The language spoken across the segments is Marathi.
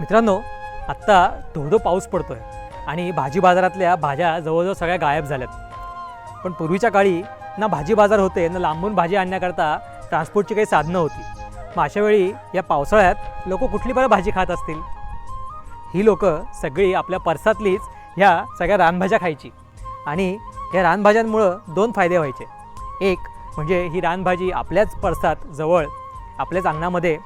मित्रांनो आत्ता धोधो पाऊस पडतो आहे आणि भाजी बाजारातल्या भाज्या जवळजवळ सगळ्या गायब झाल्यात. पण पूर्वीच्या काळी ना भाजी बाजार होते ना लांबून भाजी आणण्याकरता ट्रान्सपोर्टची काही साधनं होती. मग अशा वेळी या पावसाळ्यात लोक कुठली बरं भाजी खात असतील. ही लोक सगळी आपल्या परसातलीच ह्या सगळ्या रानभाज्या खायची आणि या रानभाज्यांमुळं दोन फायदे व्हायचे. एक म्हणजे ही रानभाजी आपल्याच पर्सात जवळ आपल्याच अंगणामध्ये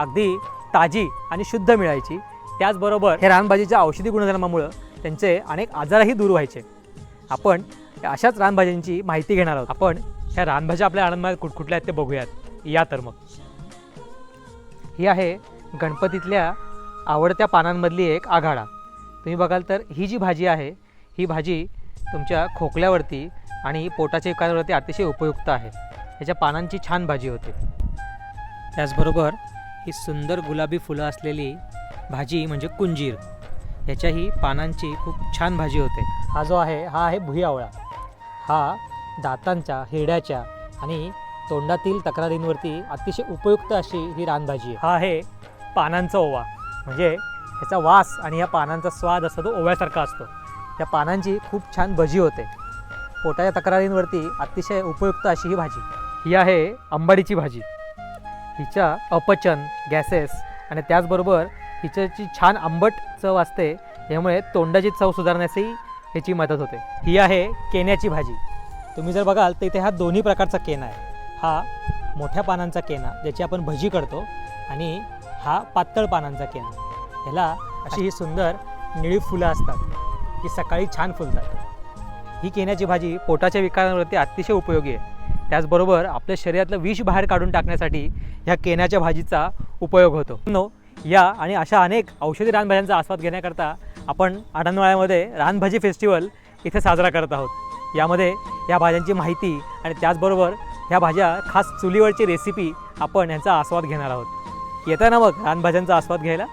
अगदी ताजी आणि शुद्ध मिळायची. त्याचबरोबर हे रानभाजीच्या औषधी गुणधर्मामुळं त्यांचे अनेक आजारही दूर व्हायचे. आपण अशाच रानभाज्यांची माहिती घेणार आहोत. आपण ह्या रानभाज्या आपल्या आनंदमध्ये कुठकुठल्या आहेत ते बघूयात. या तर मग. ही आहे गणपतीतल्या आवडत्या पानांमधली एक आघाडा. तुम्ही बघाल तर ही जी भाजी आहे ही भाजी तुमच्या खोकल्यावरती आणि पोटाच्या विकारावरती अतिशय उपयुक्त आहे. याच्या पानांची छान भाजी होते. त्याचबरोबर ही सुंदर गुलाबी फुलं असलेली भाजी म्हणजे कुंजीर. ह्याच्याही पानांची खूप छान भाजी होते. हा जो आहे हा आहे भुयावळा हा दातांच्या हिरड्याच्या आणि तोंडातील तक्रारींवरती अतिशय उपयुक्त अशी ही रानभाजी हा आहे पानांचा ओवा. म्हणजे ह्याचा वास आणि ह्या पानांचा स्वाद असतो तो ओव्यासारखा असतो. त्या पानांची खूप छान भजी होते. पोटाच्या तक्रारींवरती अतिशय उपयुक्त अशी ही भाजी. ही आहे आंबाडीची भाजी. हिच्या अपचन गॅसेस आणि त्याचबरोबर हिच्याची छान आंबट चव असते यामुळे तोंडाची चव सुधारण्यासही ह्याची मदत होते. ही आहे केन्याची भाजी. तुम्ही जर बघाल तर इथे हा दोन्ही प्रकारचा केना आहे. हा मोठ्या पानांचा केना ज्याची आपण भजी करतो आणि हा पातळ पानांचा केना ह्याला अशी ही सुंदर निळी फुलं असतात ही सकाळी छान फुलतात. ही केन्याची भाजी पोटाच्या विकारांवरती अतिशय उपयोगी आहे. त्याचबरोबर आपल्या शरीरातलं विष बाहेर काढून टाकण्यासाठी ह्या केण्याच्या भाजीचा उपयोग होतो. नो या आणि अशा अनेक औषधी रानभाज्यांचा आस्वाद घेण्याकरता आपण आढळवाड्यामध्ये रानभाजी फेस्टिवल इथे साजरा करत आहोत. यामध्ये या भाज्यांची माहिती आणि त्याचबरोबर ह्या भाज्या खास चुलीवरची रेसिपी आपण यांचा आस्वाद घेणार आहोत. येताना मग रानभाज्यांचा आस्वाद घ्यायला